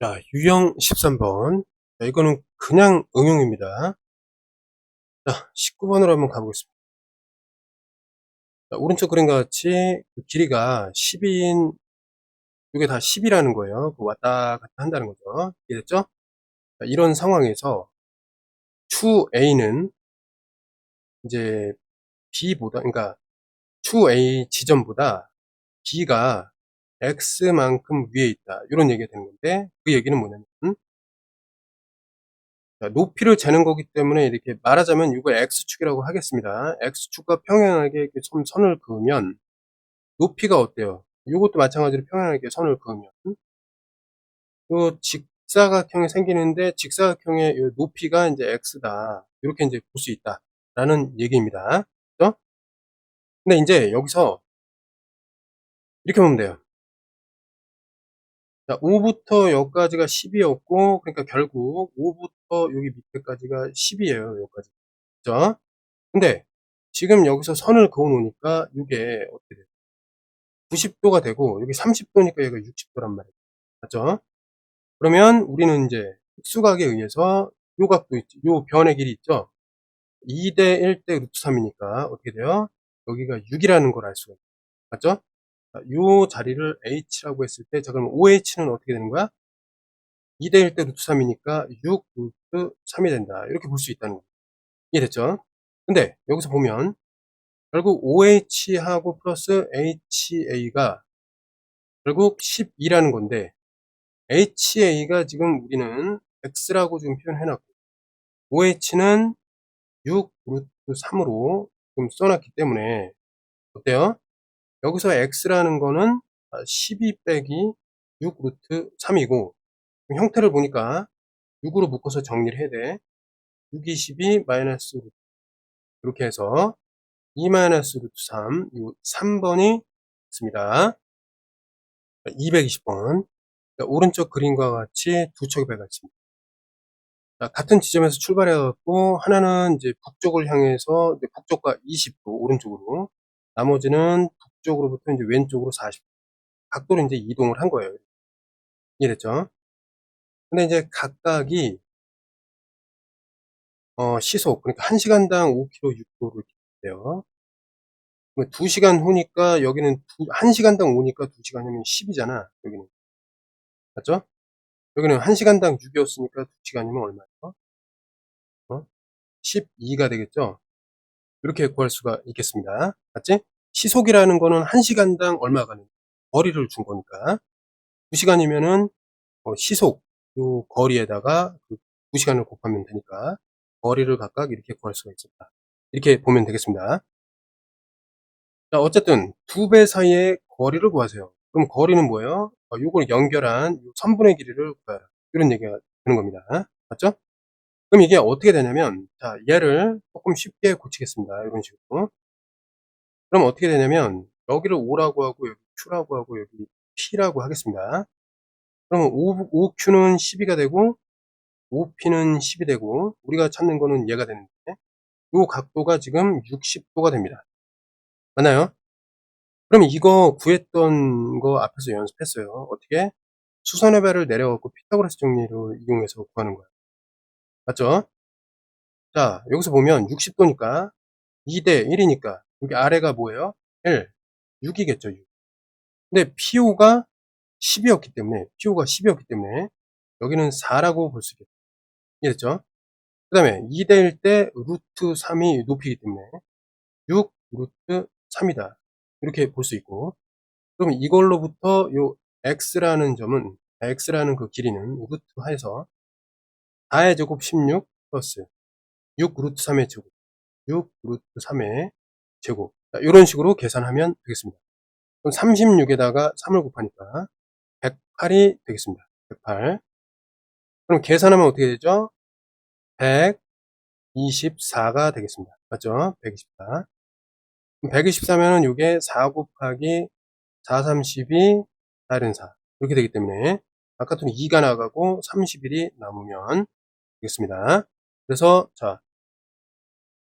자, 유형 13번. 자, 이거는 그냥 응용입니다. 자, 19번으로 한번 가보겠습니다. 자, 오른쪽 그림과 같이 그 길이가 10인, 이게 다 10이라는 거예요. 그 왔다 갔다 한다는 거죠. 이해됐죠? 자, 이런 상황에서 추 A는 이제 B보다, 그러니까 추 A 지점보다 B가 X만큼 위에 있다. 이런 얘기가 되는 건데, 그 얘기는 뭐냐면, 자, 높이를 재는 거기 때문에 이렇게 말하자면 이거 x축이라고 하겠습니다. x축과 평행하게 이렇게 선, 선을 그으면 높이가 어때요? 이것도 마찬가지로 평행하게 선을 그으면 요 직사각형이 생기는데 직사각형의 요 높이가 이제 x다. 이렇게 이제 볼 수 있다라는 얘기입니다. 그죠? 근데 이제 여기서 이렇게 보면 돼요. 자, 5부터 여기까지가 10이었고, 그러니까 결국 5부터 여기 밑에까지가 10이에요. 여기까지. 그죠? 근데 지금 여기서 선을 그어 놓으니까 이게 어떻게 돼요? 90도가 되고 여기 30도니까 여기가 60도란 말이에요. 맞죠? 그러면 우리는 이제 흑수각에 의해서 요 각도 있죠. 요 변의 길이 있죠. 2대 1대 루트 3이니까 어떻게 돼요? 여기가 6이라는 걸 알 수가 있죠. 맞죠? 자, 요 자리를 h라고 했을 때, 자, 그럼 OH는 어떻게 되는 거야? 2대 1대 루트 3이니까 6 루트 3이 된다. 이렇게 볼 수 있다는 거예요. 이해됐죠? 근데 여기서 보면 결국 OH하고 플러스 HA가 결국 12라는 건데 HA가 지금 우리는 X라고 지금 표현해놨고 OH는 6 루트 3으로 좀 써놨기 때문에 어때요? 여기서 X라는 거는 12 빼기 6 루트 3이고 형태를 보니까 6으로 묶어서 정리를 해야 돼. 6, 22 마이너스 루트 이렇게 해서 2 마이너스 루트 3, 이 3번이 있습니다. 220번. 오른쪽 그림과 같이 두 척의 배가 있습니다. 자, 같은 지점에서 출발해갖고, 하나는 이제 북쪽을 향해서, 북쪽과 20도, 오른쪽으로. 나머지는 북 쪽으로부터 이제 왼쪽으로 40도. 각도로 이제 이동을 한 거예요. 이해됐죠? 근데 이제 각각이, 어, 시속, 그러니까 1시간당 5km, 6도를 돼요. 2시간 후니까 여기는 1시간당 오니까 2시간이면 10이잖아. 여기는. 맞죠? 여기는 1시간당 6이었으니까 2시간이면 얼마예요? 어? 12가 되겠죠? 이렇게 구할 수가 있겠습니다. 맞지? 시속이라는 거는 1시간당 얼마 가는 거리를 준 거니까 2시간이면은 어, 시속 요 거리에다가 그 2시간을 곱하면 되니까 거리를 각각 이렇게 구할 수가 있습니다. 이렇게 보면 되겠습니다. 자, 어쨌든 두 배 사이의 거리를 구하세요. 그럼 거리는 뭐예요? 어, 요걸 연결한 선분의 길이를 구하라. 이런 얘기가 되는 겁니다. 맞죠? 그럼 이게 어떻게 되냐면, 자, 얘를 조금 쉽게 고치겠습니다. 이런 식으로. 그럼 어떻게 되냐면, 여기를 5라고 하고, 여기 Q라고 하고, 여기 P라고 하겠습니다. 그러면 5, 5Q는 12가 되고, 5P는 10이 되고, 우리가 찾는 거는 얘가 되는데, 요 각도가 지금 60도가 됩니다. 맞나요? 그럼 이거 구했던 거 앞에서 연습했어요. 어떻게? 수선의 배를 내려갖고 피타고라스 정리를 이용해서 구하는 거예요. 맞죠? 자, 여기서 보면 60도니까 2대 1이니까 여기 아래가 뭐예요? 1, 6이겠죠. 6. 근데 PO가 10이었기 때문에 PO가 10이었기 때문에 여기는 4라고 볼 수 있겠죠. 이해됐죠? 그 다음에 2대 1때 루트 3이 높이기 때문에 6 루트 3이다. 이렇게 볼 수 있고 그럼 이걸로부터 요 x라는 점은 x라는 그 길이는 루트 하에서 4의 제곱 16 플러스 6 루트 3의 제곱 6 루트 3의 제곱 이런 식으로 계산하면 되겠습니다. 그럼 36에다가 3을 곱하니까 108이 되겠습니다. 108 그럼 계산하면 어떻게 되죠? 124가 되겠습니다. 맞죠? 124 124면은 이게 4 곱하기 4, 32, 4는 4. 이렇게 되기 때문에 아까 돈 2가 나가고 31이 남으면 되겠습니다. 그래서 자,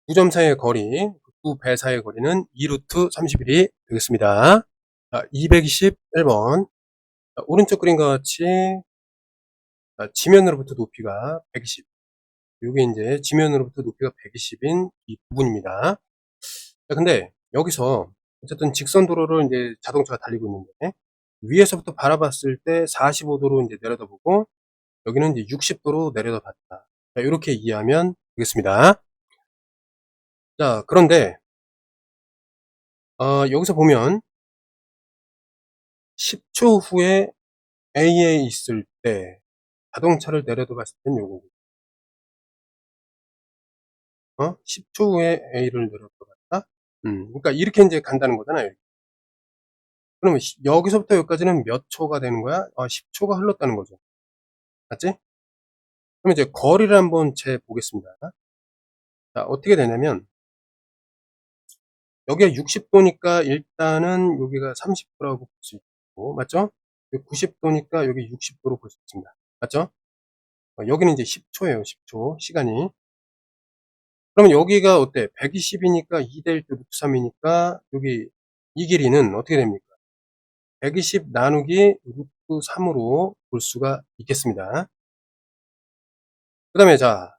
9점 사이의 거리, 9배 사이의 거리는 2루트 31이 되겠습니다. 자, 221번. 자, 오른쪽 그림과 같이 자, 지면으로부터 높이가 120. 요게 이제 지면으로부터 높이가 120인 이 부분입니다. 자, 근데 여기서 어쨌든 직선 도로를 이제 자동차가 달리고 있는데 위에서부터 바라봤을 때 45도로 이제 내려다보고 여기는 이제 60도로 내려다봤다. 자, 이렇게 이해하면 되겠습니다. 자, 그런데 어, 여기서 보면 10초 후에 A에 있을 때 자동차를 내려다봤을 땐 요거고 어? 10초 후에 A를 내려다봤다? 음, 그러니까 이렇게 이제 간다는 거잖아요. 그러면 시- 여기서부터 여기까지는 몇 초가 되는 거야? 아, 10초가 흘렀다는 거죠. 맞지? 그럼 이제 거리를 한번 재 보겠습니다. 자, 어떻게 되냐면 여기가 60도니까 일단은 여기가 30도라고 볼 수 있고 맞죠? 90도니까 여기 60도로 볼 수 있습니다. 맞죠? 어, 여기는 이제 10초예요. 10초 시간이. 그러면 여기가 어때? 120이니까 2대1 루트 3이니까 여기 이 길이는 어떻게 됩니까? 120 나누기 루트 3으로 볼 수가 있겠습니다. 그 다음에 자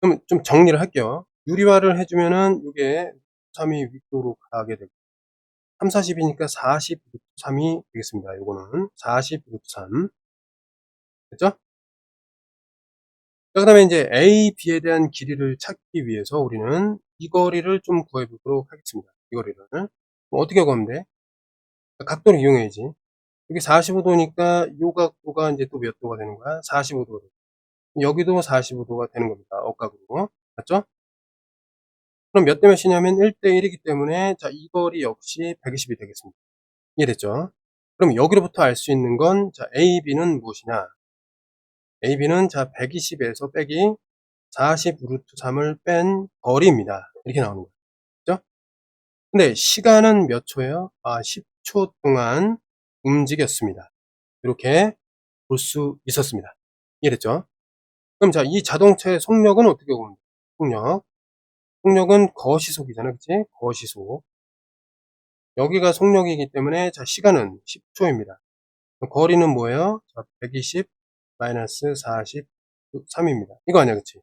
그럼 좀 정리를 할게요. 유리화를 해주면은 이게 3이 윗도로 가게 되고 3, 40이니까 40 루트 3이 되겠습니다. 요거는 40 루트 3 됐죠? 그 다음에 이제 A, B에 대한 길이를 찾기 위해서 우리는 이 거리를 좀 구해보도록 하겠습니다. 이 거리를. 어떻게 구하면 돼? 각도를 이용해야지. 여기 45도니까 요 각도가 이제 또 몇 도가 되는 거야? 45도. 여기도 45도가 되는 겁니다. 억각으로. 맞죠? 그럼 몇 대 몇이냐면 1대1이기 때문에 자, 이 거리 역시 120이 되겠습니다. 이해됐죠? 그럼 여기로부터 알 수 있는 건 자, A, B는 무엇이냐? A, B는 자 120에서 빼기 40 루트 3을 뺀 거리입니다. 이렇게 나오는 거죠. 그죠? 근데 시간은 몇 초예요? 아, 10초 동안 움직였습니다. 이렇게 볼 수 있었습니다. 이해됐죠? 그럼 자, 이 자동차의 속력은 어떻게 보면? 속력. 속력은 거시속이잖아. 그치? 거시속. 여기가 속력이기 때문에 자, 시간은 10초입니다. 거리는 뭐예요? 자, 120 마이너스 40 3입니다. 이거 아니야, 그치?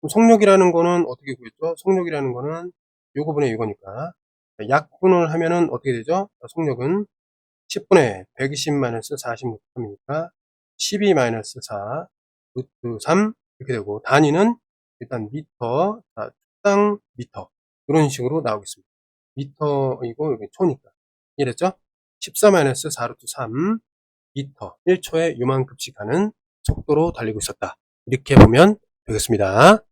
그럼 속력이라는 거는 어떻게 구했죠? 속력이라는 거는 요거분의 이거니까 약분을 하면은 어떻게 되죠? 자, 속력은 10분의 120 마이너스 40 루트 3이니까 12 마이너스 4 루트 3 이렇게 되고 단위는 일단 미터, 자, 초당 미터 이런 식으로 나오겠습니다. 미터이고 여기 초니까 이랬죠? 14 마이너스 4 루트 3 미터 1초에 요만큼씩 하는 속도로 달리고 있었다. 이렇게 보면 되겠습니다.